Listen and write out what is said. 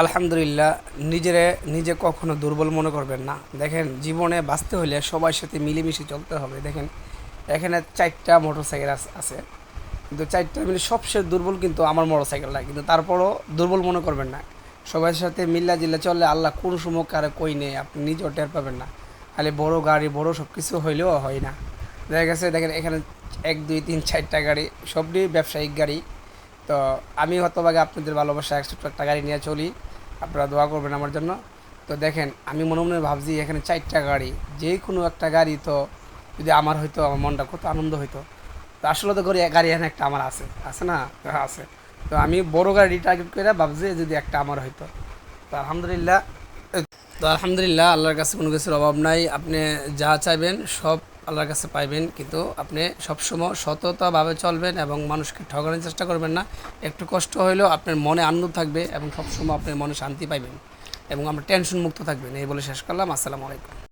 আলহামদুলিল্লাহ, নিজেরে, নিজে কখনো দুর্বল মনে করবেন না। দেখেন, জীবনে বাঁচতে হলে সবার সাথে মিলেমিশে চলতে হবে। দেখেন, এখানে চারটা মোটর সাইকেল আছে। কিন্তু চারটা মিলে সবচেয়ে দুর্বল কিন্তু আমার মোটর সাইকেলটা কিন্তু তারপরও দুর্বল মনে করবেন না। সবার সাথে মিল্লা জিল্লা চললে আল্লাহ কোন সময় কারে কই নেই, আপনি নিজেও টের পাবেন না। খালি বড় গাড়ি, বড় সব কিছু হইলেও হয় না। দেখা গেছে, দেখেন, এখানে এক, দুই, তিন, চারটা গাড়ি, সবই ব্যবসায়িক গাড়ি। তো আমি হতভাগে আপনাদের ভালোবাসা একশো একটা গাড়ি নিয়ে চলি। আপনারা দোয়া করবেন আমার জন্য। তো দেখেন আমি মনে মনে ভাবছি এখানে চারটা গাড়ি যে কোনো একটা গাড়ি তো যদি আমার হয়তো আমার মনটা কত আনন্দ হইতো। তো আসলে তো করে গাড়ি এখানে একটা আমার আছে আছে না? হ্যাঁ, আছে। তো আমি বড় গাড়ি টার্গেট করে ভাবছি যদি একটা আমার হইতো। তো আলহামদুলিল্লাহ তো আলহামদুলিল্লাহ আল্লাহর কাছে কোনো কিছুর অভাব নাই। আপনি যা চাইবেন সব আল্লাহর কাছে পাইবেন, কিন্তু আপনি সবসময় সততাভাবে চলবেন এবং মানুষকে ঠগানোর চেষ্টা করবেন না। একটু কষ্ট হলেও আপনার মনে আনন্দ থাকবে এবং সবসময় আপনার মনে শান্তি পাইবেন এবং আমরা টেনশন মুক্ত থাকবেন। এই বলে শেষ করলাম। আসসালামু আলাইকুম।